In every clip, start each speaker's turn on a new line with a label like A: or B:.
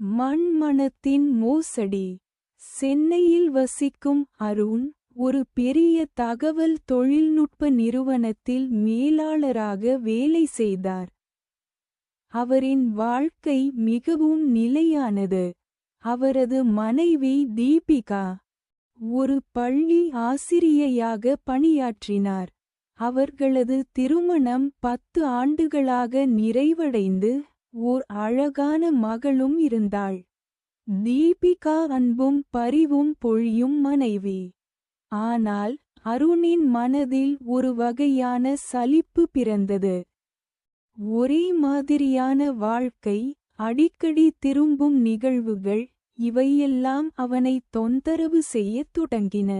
A: மண்மணத்தின் மோசடி. சென்னையில் வசிக்கும் அருண் ஒரு பெரிய தகவல் தொழில்நுட்ப நிறுவனத்தில் மேலாளராக வேலை செய்தார். அவரின் வாழ்க்கை மிகவும் நிலையானது. அவரது மனைவி தீபிகா ஒரு பள்ளி ஆசிரியையாக பணியாற்றினார். அவர்களது திருமணம் பத்து ஆண்டுகளாக நிறைவடைந்து ஓர் அழகான மகளும் இருந்தாள். தீபிகா அன்பும் பரிவும் பொழியும் மனைவி. ஆனால் அருணின் மனதில் ஒரு வகையான சலிப்பு பிறந்தது. ஒரே மாதிரியான வாழ்க்கை அடிக்கடி திரும்பும் நிகழ்வுகள் இவையெல்லாம் அவனை தொந்தரவு செய்யத் தொடங்கின.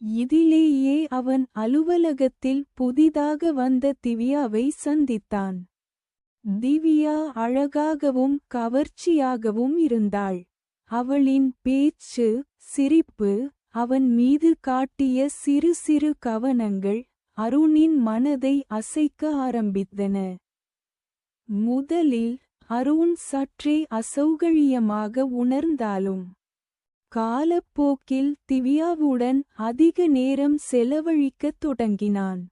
A: இதிலேயே அவன் அலுவலகத்தில் புதிதாக வந்த திவ்யாவை சந்தித்தான். திவ்யா அழகாகவும் கவர்ச்சியாகவும் இருந்தாள். அவளின் பேச்சு சிரிப்பு அவன் மீது காட்டிய சிறு சிறு கவனங்கள் அருணின் மனதை அசைக்க ஆரம்பித்தன. முதலில் அருண் சற்றே அசௌகரியமாக உணர்ந்தாலும் காலப்போக்கில் திவ்யாவுடன் அதிக நேரம் செலவழிக்கத் தொடங்கினான்.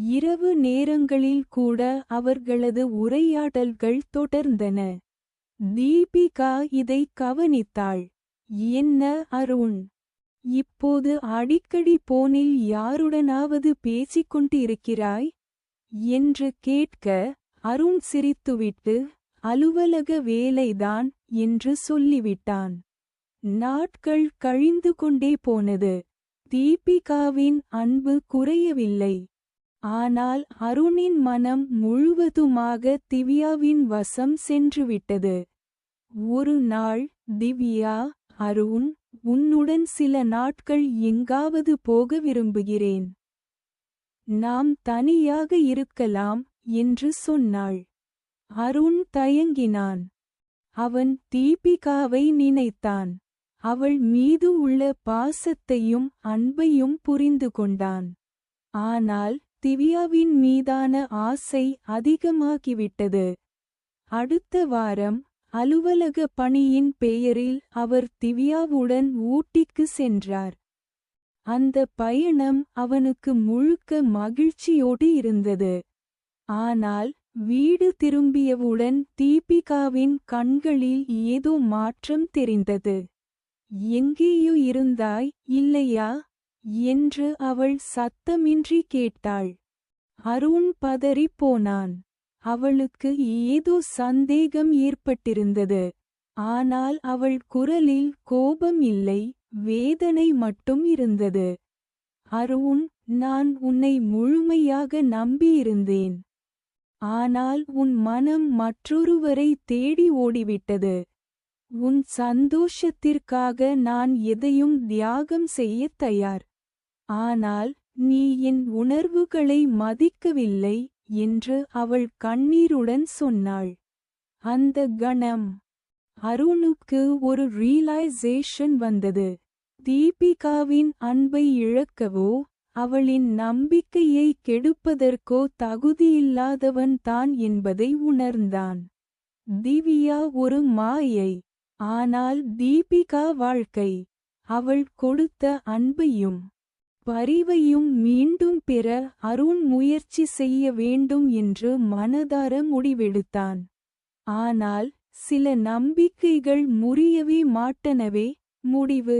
A: இரவு நேரங்களில் கூட அவர்களது உரையாடல்கள் தொடர்ந்தன. தீபிகா இதை கவனித்தாள். என்ன அருண்? இப்போது அடிக்கடி போனில் யாருடனாவது பேசிக் கொண்டிருக்கிறாய்? என்று கேட்க அருண் சிரித்துவிட்டு அலுவலக வேலைதான் என்று சொல்லிவிட்டான். நாட்கள் கழிந்து கொண்டே போனது. தீபிகாவின் அன்பு குறையவில்லை. ஆனால் அருணின் மனம் முழுவதுமாக திவ்யாவின் வசம் சென்றுவிட்டது. ஒரு நாள் திவ்யா அருண் உன்னுடன் சில நாட்கள் எங்காவது போக விரும்புகிறேன். நாம் தனியாக இருக்கலாம் என்று சொன்னாள். அருண் தயங்கினான். அவன் தீபிகாவை நினைத்தான். அவள் மீது உள்ள பாசத்தையும் அன்பையும் புரிந்து கொண்டான். ஆனால் திவ்யாவின் மீதான ஆசை அதிகமாகிவிட்டது. அடுத்த வாரம் அலுவலக பணியின் பெயரில் அவர் திவ்யாவுடன் ஊட்டிக்கு சென்றார். அந்த பயணம் அவனுக்கு முழுக்க மகிழ்ச்சியோடு இருந்தது. ஆனால் வீடு திரும்பியவுடன் தீபிகாவின் கண்களில் ஏதோ மாற்றம் தெரிந்தது. எங்கேயோ இருந்தாய் இல்லையா? என்று அவள் சத்தமின்றி கேட்டாள். அருண் பதறிப் போனான். அவளுக்கு ஏதோ சந்தேகம் ஏற்பட்டிருந்தது. ஆனால் அவள் குரலில் கோபம் இல்லை வேதனை மட்டும் இருந்தது. அருண் நான் உன்னை முழுமையாக நம்பியிருந்தேன். ஆனால் உன் மனம் மற்றொருவரை தேடி ஓடிவிட்டது. உன் சந்தோஷத்திற்காக நான் எதையும் தியாகம் செய்யத் தயார். ஆனால் நீ என் உணர்வுகளை மதிக்கவில்லை என்று அவள் கண்ணீருடன் சொன்னாள். அந்த கணம். அருணுக்கு ஒரு ரியலைசேஷன் வந்தது. தீபிகாவின் அன்பை இழக்கவோ அவளின் நம்பிக்கையை கெடுப்பதற்கோ தகுதியில்லாதவன் தான் என்பதை உணர்ந்தான். திவ்யா ஒரு மாயை. ஆனால் தீபிகா வாழ்க்கை. அவள் கொடுத்த அன்பையும் பரிவையும் மீண்டும் பெற அருண் முயற்சி செய்ய வேண்டும் என்று மனதார முடிவெடுத்தான். ஆனால் சில நம்பிக்கைகள் முறியவே மாட்டனவே முடிவு.